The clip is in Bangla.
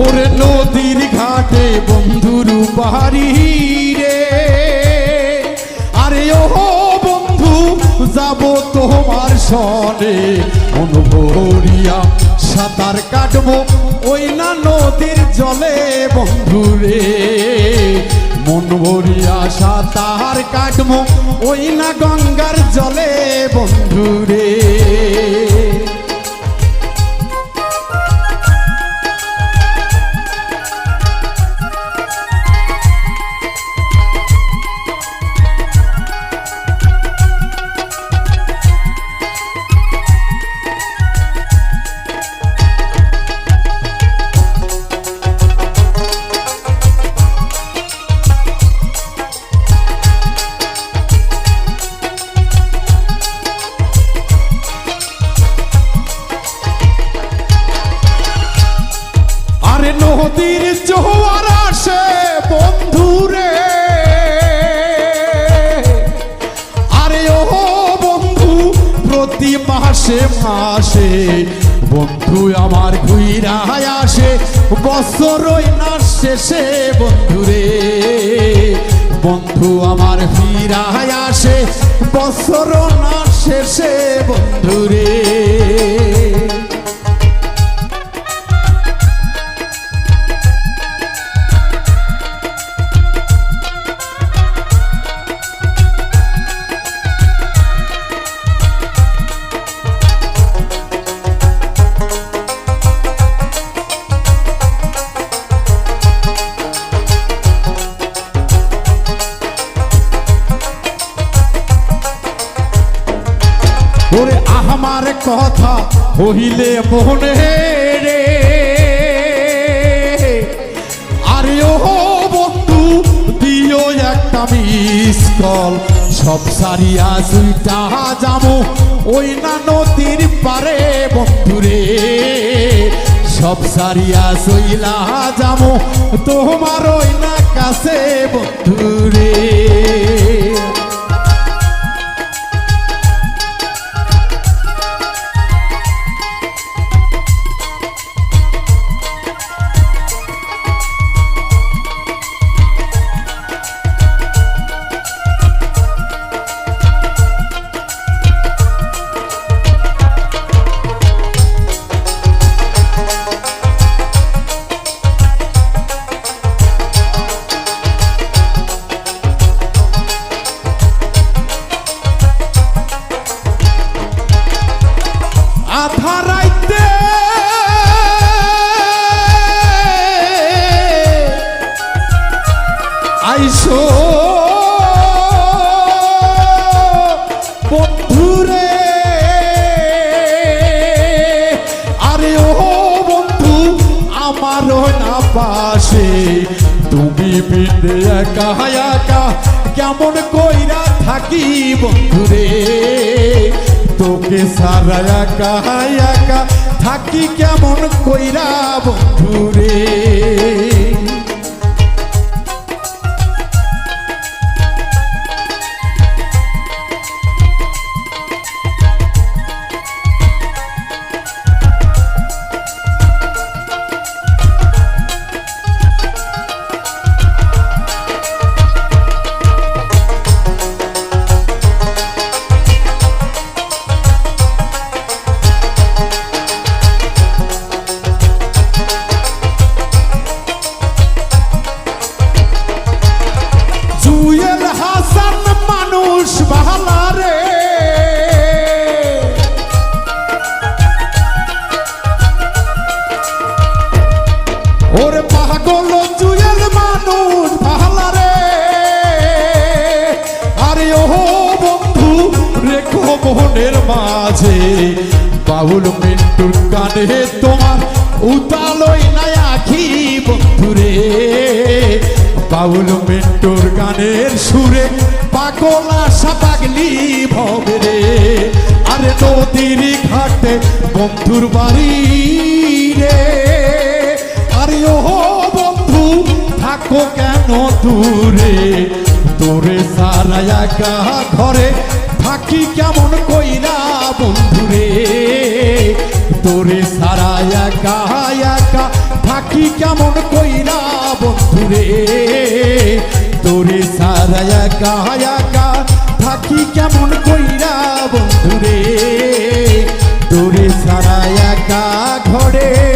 ওরে নদীর ঘাটে বন্ধুর বাড়ি রে। আরে ও বন্ধু, যাব তোমার সনে। অনুভরিয়া সাঁতার কাটবো, ওই না নদীর জলে বন্ধু রে। মন ভরিয়া সাঁতার কাটবো, ওই না গঙ্গার জলে বন্ধু নদীর জোয়ার আরে ও বন্ধু, প্রতি মাসে মাসে বন্ধু আমার ঘুইরায় আসে বছরই না শেষে বন্ধুরে। বন্ধু আমার ফিরায় আসে, বছর না শেষে বন্ধুরে। আমার কথা হইলে মনে রে। আরে ও বন্ধু, দিও একটা মিস কল। সব সারিয়া সুইটা যাব, ওই না নদীর পারে বন্ধুরে সব সারিয়া সইলা যাব, তোমার ওই না কাছে বন্ধুরে আইসো। বন্ধুরে, আরে ও বন্ধু, আমারও না পাশে। তুমি বিন্দে একা কেমন কইরা থাকি বন্ধুরে? তোকে সারা একা থাকি কেমন কইরা বন্ধুরে? ওরে পাগল জুয়েল মানুষ ভালা রে। আরে ও বন্ধু, রেখো মাঝে। বাউল মিন্টুর কানে তোমার উতালই নাই আখি বন্ধুরে বাউল মিন্টুর গানের সুরে পাগল আশা পাগলি ভবে রে। আরে নদীর ঘাটে বন্ধুর বাড়ি। থাকো কেন দূরে? তোরে সারা একা ঘরে থাকি কেমন কইরা বন্ধুরে? তোরে সারা একা একা থাকি কেমন কইরা বন্ধুরে? তোরে সারা একা একা থাকি কেমন কইরা বন্ধুরে? তোরে সারা একা ঘরে